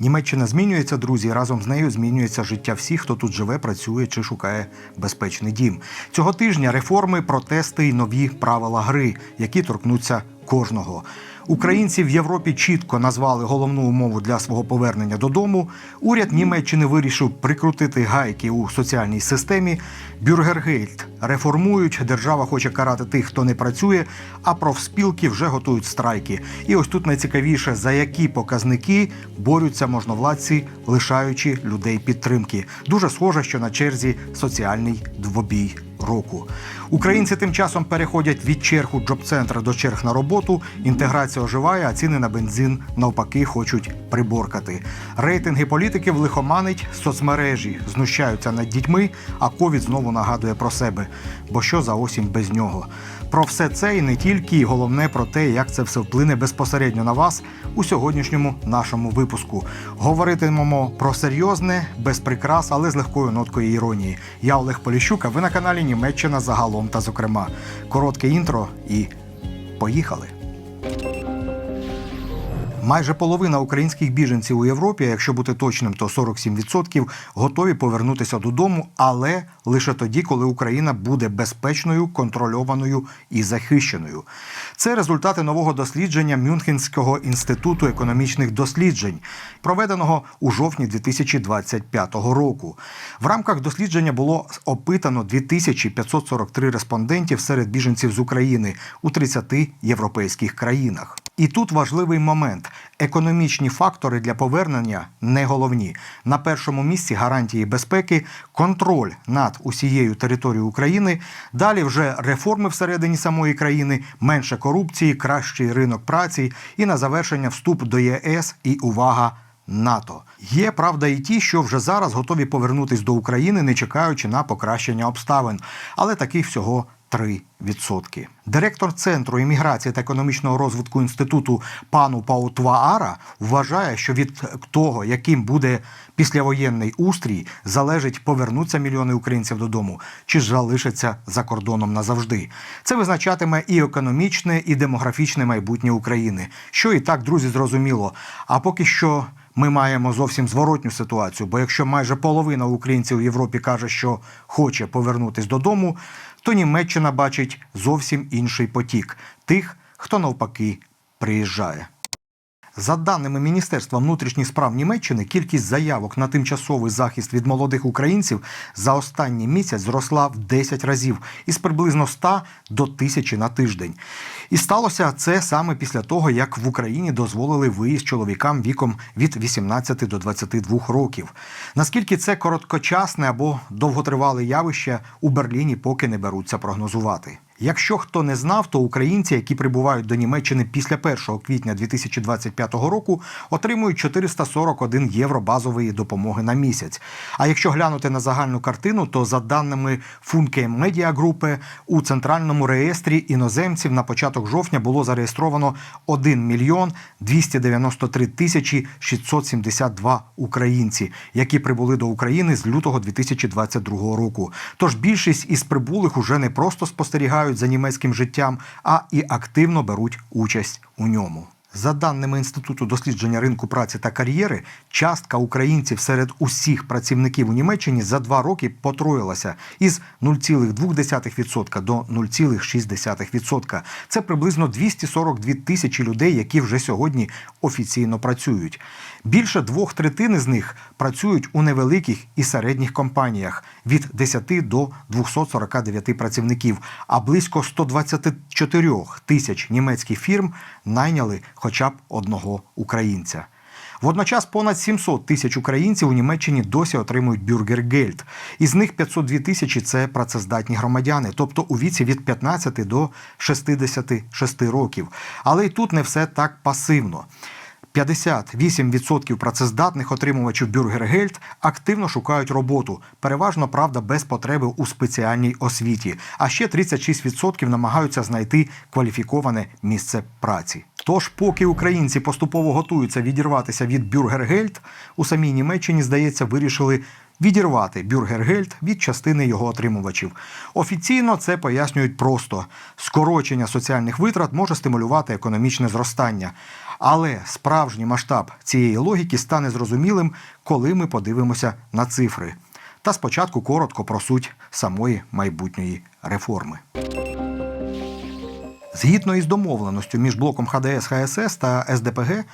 Німеччина змінюється, друзі. Разом з нею змінюється життя всіх, хто тут живе, працює чи шукає безпечний дім. Цього тижня реформи, протести і нові правила гри, які торкнуться кожного. Українці в Європі чітко назвали головну умову для свого повернення додому. Уряд Німеччини вирішив прикрутити гайки у соціальній системі. Бюргергельд реформують. Держава хоче карати тих, хто не працює, а профспілки вже готують страйки. І ось тут найцікавіше, за які показники борються можновладці, лишаючи людей підтримки. Дуже схоже, що на черзі соціальний двобій року. Українці тим часом переходять від черг джоб-центра до черг на роботу. Інтеграція оживає, а ціни на бензин навпаки хочуть приборкати. Рейтинги політиків лихоманить, соцмережі знущаються над дітьми, а ковід знову нагадує про себе. Бо що за осінь без нього? Про все це і не тільки, і головне про те, як це все вплине безпосередньо на вас у сьогоднішньому нашому випуску. Говоритимемо про серйозне, без прикрас, але з легкою ноткою іронії. Я Олег Поліщук, а ви на каналі Німеччина загалом та зокрема. Коротке інтро і поїхали. Майже половина українських біженців у Європі, якщо бути точним, то 47%, готові повернутися додому, але лише тоді, коли Україна буде безпечною, контрольованою і захищеною. Це результати нового дослідження Мюнхенського інституту економічних досліджень, проведеного у жовтні 2025 року. В рамках дослідження було опитано 2543 респондентів серед біженців з України у 30 європейських країнах. І тут важливий момент: економічні фактори для повернення не головні. На першому місці гарантії безпеки, контроль над усією територією України. Далі вже реформи всередині самої країни, менше корупції, кращий ринок праці і на завершення вступ до ЄС і увага. НАТО є правда і ті, що вже зараз готові повернутись до України, не чекаючи на покращення обставин, але таких всього 3%. Директор Центру імміграції та економічного розвитку інституту пану Паутваара вважає, що від того, яким буде післявоєнний устрій, залежить повернуться мільйони українців додому чи залишаться за кордоном назавжди. Це визначатиме і економічне, і демографічне майбутнє України, що і так, друзі, зрозуміло. А поки що. Ми маємо зовсім зворотню ситуацію, бо якщо майже половина українців у Європі каже, що хоче повернутись додому, то Німеччина бачить зовсім інший потік тих, хто навпаки приїжджає. За даними Міністерства внутрішніх справ Німеччини, кількість заявок на тимчасовий захист від молодих українців за останній місяць зросла в 10 разів із приблизно 100 до 1000 на тиждень. І сталося це саме після того, як в Україні дозволили виїзд чоловікам віком від 18 до 22 років. Наскільки це короткочасне або довготривале явище у Берліні поки не беруться прогнозувати. Якщо хто не знав, то українці, які прибувають до Німеччини після 1 квітня 2025 року, отримують 441 євро базової допомоги на місяць. А якщо глянути на загальну картину, то за даними Функе Медіа Групи у центральному реєстрі іноземців на початок жовтня було зареєстровано 1 мільйон 293 тисячі 672 українці, які прибули до України з лютого 2022 року. Тож більшість із прибулих уже не просто спостерігають за німецьким життям, а і активно беруть участь у ньому. За даними Інституту дослідження ринку праці та кар'єри, частка українців серед усіх працівників у Німеччині за два роки потроїлася із 0,2% до 0,6%. Це приблизно 242 тисячі людей, які вже сьогодні офіційно працюють. Більше двох третин з них працюють у невеликих і середніх компаніях від 10 до 249 працівників, а близько 124 тисяч німецьких фірм найняли хоча б одного українця. Водночас понад 700 тисяч українців у Німеччині досі отримують бюргергельд. Із них 502 тисячі це працездатні громадяни, тобто у віці від 15 до 66 років. Але й тут не все так пасивно. 58% працездатних отримувачів бюргергельд активно шукають роботу, переважно правда без потреби у спеціальній освіті. А ще 36% намагаються знайти кваліфіковане місце праці. Тож, поки українці поступово готуються відірватися від бюргергельд, у самій Німеччині, здається, вирішили відірвати бюргергельд від частини його отримувачів. Офіційно це пояснюють просто: скорочення соціальних витрат може стимулювати економічне зростання. Але справжній масштаб цієї логіки стане зрозумілим, коли ми подивимося на цифри. Та спочатку коротко про суть самої майбутньої реформи. Згідно із домовленостю між блоком ХДС ХСС та СДПГ,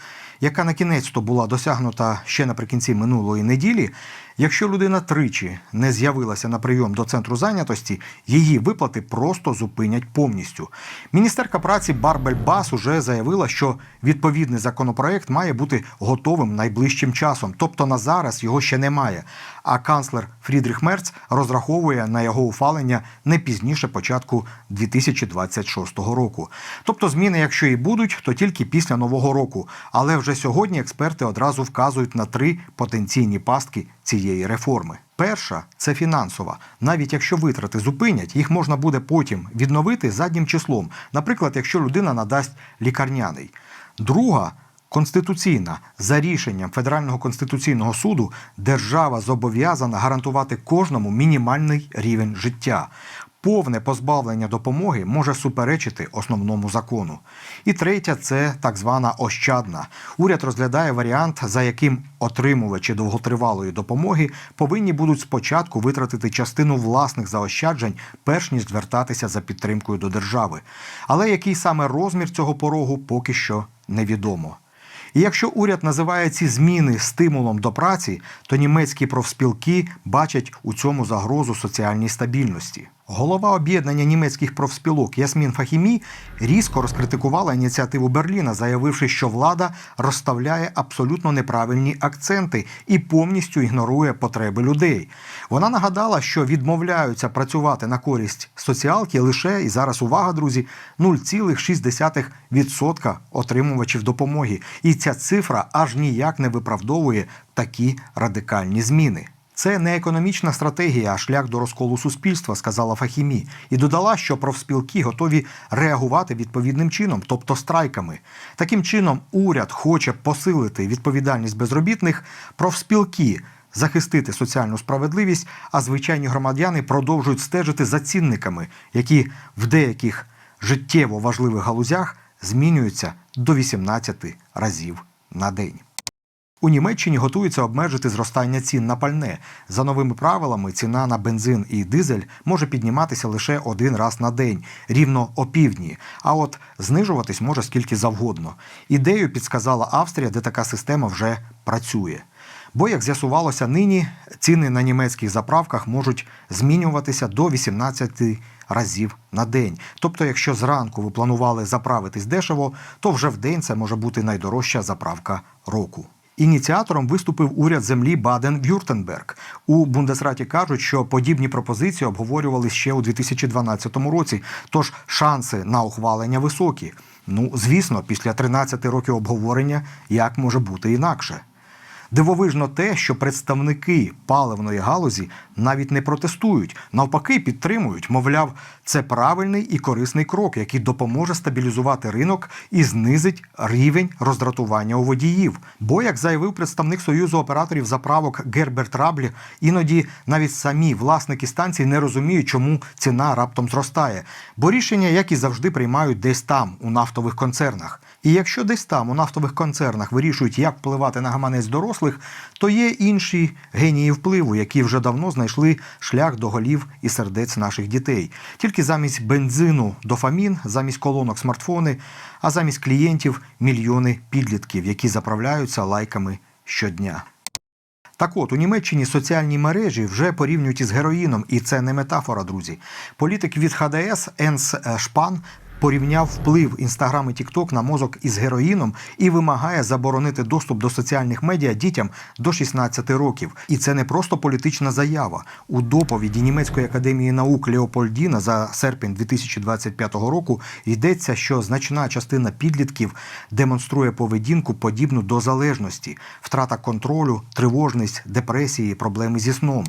яка на кінець то була досягнута ще наприкінці минулої неділі, якщо людина тричі не з'явилася на прийом до центру зайнятості, її виплати просто зупинять повністю. Міністерка праці Барбель Бас уже заявила, що відповідний законопроект має бути готовим найближчим часом, тобто на зараз його ще немає. А канцлер Фрідріх Мерц розраховує на його ухвалення не пізніше початку 2026 року. Тобто зміни, якщо і будуть, то тільки після нового року. Але вже сьогодні експерти одразу вказують на три потенційні пастки цієї реформи. Перша це фінансова. Навіть якщо витрати зупинять, їх можна буде потім відновити заднім числом, наприклад, якщо людина надасть лікарняний. Друга конституційна за рішенням Федерального конституційного суду держава зобов'язана гарантувати кожному мінімальний рівень життя. Повне позбавлення допомоги може суперечити основному закону. І третя це так звана ощадна. Уряд розглядає варіант, за яким отримувачі довготривалої допомоги повинні будуть спочатку витратити частину власних заощаджень, перш ніж звертатися за підтримкою до держави. Але який саме розмір цього порогу поки що невідомо. І якщо уряд називає ці зміни стимулом до праці, то німецькі профспілки бачать у цьому загрозу соціальній стабільності. Голова об'єднання німецьких профспілок Ясмін Фахімі різко розкритикувала ініціативу Берліна, заявивши, що влада розставляє абсолютно неправильні акценти і повністю ігнорує потреби людей. Вона нагадала, що відмовляються працювати на користь соціалки лише і зараз увага, друзі, 0,6% отримувачів допомоги. І ця цифра аж ніяк не виправдовує такі радикальні зміни. Це не економічна стратегія, а шлях до розколу суспільства, сказала Фахімі, і додала, що профспілки готові реагувати відповідним чином, тобто страйками. Таким чином, уряд хоче посилити відповідальність безробітних, профспілки захистити соціальну справедливість, а звичайні громадяни продовжують стежити за цінниками, які в деяких життєво важливих галузях змінюються до 18 разів на день. У Німеччині готуються обмежити зростання цін на пальне. За новими правилами, ціна на бензин і дизель може підніматися лише один раз на день, рівно опівдні. А от знижуватись може скільки завгодно. Ідею підсказала Австрія, де така система вже працює. Бо, як з'ясувалося нині, ціни на німецьких заправках можуть змінюватися до 18 разів на день. Тобто, якщо зранку ви планували заправитись дешево, то вже в день це може бути найдорожча заправка року. Ініціатором виступив уряд землі Баден-Вюртенберг. У Бундесраті кажуть, що подібні пропозиції обговорювали ще у 2012 році. Тож шанси на ухвалення високі. Ну, звісно, після 13 років обговорення як може бути інакше. Дивовижно те, що представники паливної галузі навіть не протестують, навпаки, підтримують. Мовляв, це правильний і корисний крок, який допоможе стабілізувати ринок і знизить рівень роздратування у водіїв. Бо, як заявив представник Союзу операторів заправок Герберт Раблі, іноді навіть самі власники станцій не розуміють, чому ціна раптом зростає. Бо рішення, як і завжди, приймають десь там, у нафтових концернах. І якщо десь там у нафтових концернах вирішують, як впливати на гаманець дорослих, то є інші генії впливу, які вже давно знайшли шлях до голів і сердець наших дітей. Тільки замість бензину дофамін, замість колонок смартфони, а замість клієнтів мільйони підлітків, які заправляються лайками щодня. Так от у Німеччині соціальні мережі вже порівнюють із героїном, і це не метафора, друзі. Політик від ХДС Енс Шпан порівняв вплив інстаграм і Тікток на мозок із героїном і вимагає заборонити доступ до соціальних медіа дітям до 16 років. І це не просто політична заява. У доповіді німецької академії наук Леопольдіна за серпень 2025 року йдеться, що значна частина підлітків демонструє поведінку подібну до залежності, втрата контролю, тривожність, депресії, проблеми зі сном.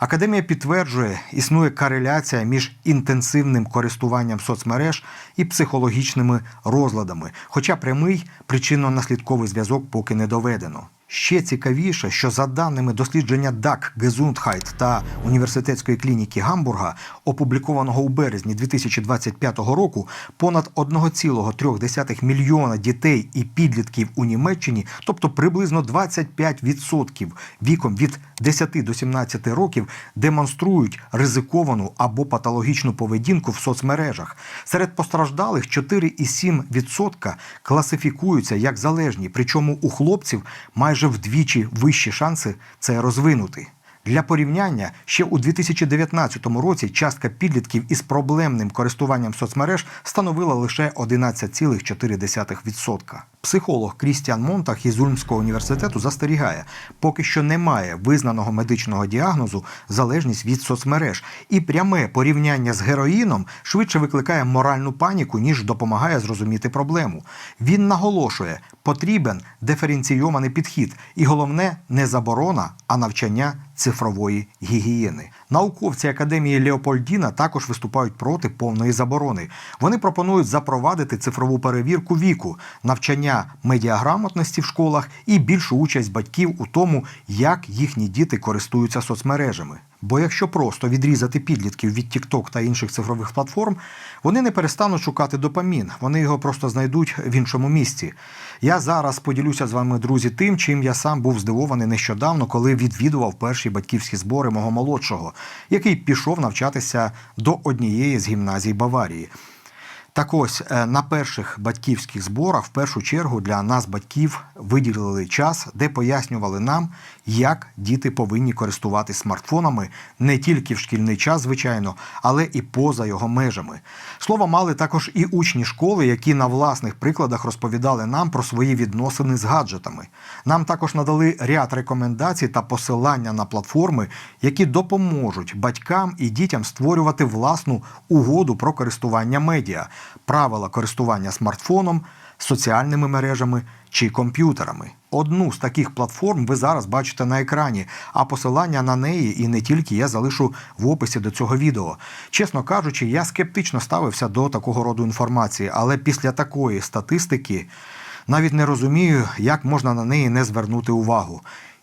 Академія підтверджує, існує кореляція між інтенсивним користуванням соцмереж і психологічними розладами, хоча прямий причинно-наслідковий зв'язок поки не доведено. Ще цікавіше, що за даними дослідження DAC Gesundheit та університетської клініки Гамбурга, опублікованого у березні 2025 року, понад 1,3 мільйона дітей і підлітків у Німеччині, тобто приблизно 25% віком від 10 до 17 років, демонструють ризиковану або патологічну поведінку в соцмережах. Серед постраждалих 4,7% класифікуються як залежні, причому у хлопців майже вдвічі вищі шанси це розвинути. Для порівняння ще у 2019 році частка підлітків із проблемним користуванням соцмереж становила лише 11,4%. Психолог Крістіан Монтах із Ульмського університету застерігає, поки що немає визнаного медичного діагнозу залежність від соцмереж, і пряме порівняння з героїном швидше викликає моральну паніку, ніж допомагає зрозуміти проблему. Він наголошує, потрібен диференційований підхід, і головне не заборона, а навчання цифрової гігієни. Науковці академії Леопольдіна також виступають проти повної заборони. Вони пропонують запровадити цифрову перевірку віку, навчання медіаграмотності в школах і більшу участь батьків у тому, як їхні діти користуються соцмережами. Бо якщо просто відрізати підлітків від TikTok та інших цифрових платформ, вони не перестануть шукати допамін, вони його просто знайдуть в іншому місці. Я зараз поділюся з вами, друзі, тим, чим я сам був здивований нещодавно, коли відвідував перші батьківські збори мого молодшого, який пішов навчатися до однієї з гімназій Баварії. Так ось е, на перших батьківських зборах в першу чергу для нас, батьків, виділили час, де пояснювали нам, як діти повинні користуватись смартфонами не тільки в шкільний час, звичайно, але і поза його межами. Слово мали також і учні школи, які на власних прикладах розповідали нам про свої відносини з гаджетами. Нам також надали ряд рекомендацій та посилання на платформи, які допоможуть батькам і дітям створювати власну угоду про користування медіа, правила користування смартфоном, соціальними мережами чи комп'ютерами. Одну з таких платформ ви зараз бачите на екрані, а посилання на неї і не тільки я залишу в описі до цього відео. Чесно кажучи, я скептично ставився до такого роду інформації, але після такої статистики навіть не розумію, як можна на неї не звернути увагу.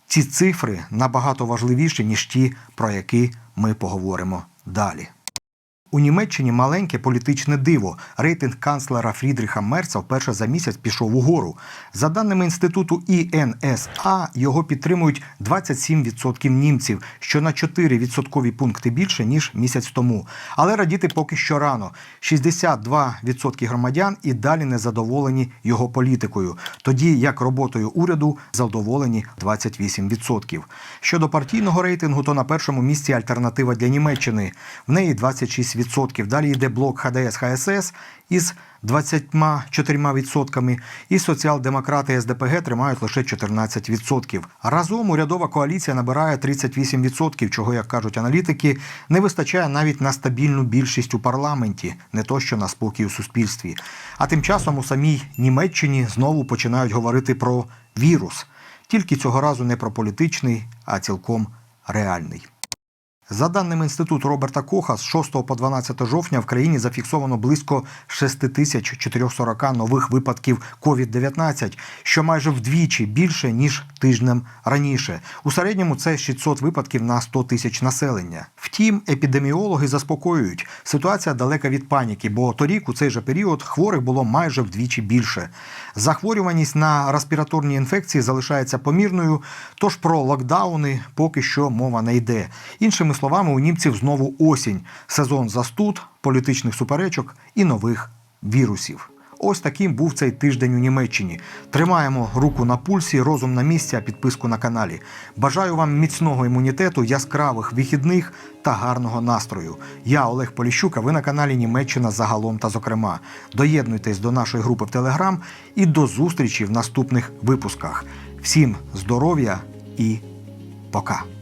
Ці цифри набагато важливіші, ніж ті, про які ми поговоримо далі. У Німеччині маленьке політичне диво. Рейтинг канцлера Фрідріха Мерца вперше за місяць пішов угору. За даними інституту ІНСА, його підтримують 27% німців, що на 4 відсоткові пункти більше ніж місяць тому. Але радіти поки що рано. 62% громадян і далі не задоволені його політикою, тоді як роботою уряду задоволені 28%. Щодо партійного рейтингу, то на першому місці альтернатива для Німеччини. В неї 26%. Далі йде блок ХДС ХСС із 24%, і соціал-демократи СДПГ тримають лише 14%. Разом урядова коаліція набирає 38%, чого, як кажуть аналітики, не вистачає навіть на стабільну більшість у парламенті, не то що на спокій у суспільстві. А тим часом у самій Німеччині знову починають говорити про вірус, тільки цього разу не про політичний, а цілком реальний. За даними інституту Роберта Коха, з 6 по 12 жовтня в країні зафіксовано близько 6440 нових випадків COVID-19, що майже вдвічі більше ніж тижнем раніше. У середньому це 600 випадків на 100 тисяч населення. Втім, епідеміологи заспокоюють, ситуація далека від паніки, бо торік у цей же період хворих було майже вдвічі більше. Захворюваність на респіраторні інфекції залишається помірною, тож про локдауни поки що мова не йде. Іншими словами, у німців знову осінь, сезон застуд, політичних суперечок і нових вірусів. Ось таким був цей тиждень у Німеччині. Тримаємо руку на пульсі, розум на місці, а підписку на каналі. Бажаю вам міцного імунітету, яскравих вихідних та гарного настрою. Я Олег Поліщук, а ви на каналі Німеччина загалом та зокрема. Доєднуйтесь до нашої групи в Телеграм і до зустрічі в наступних випусках. Всім здоров'я і пока!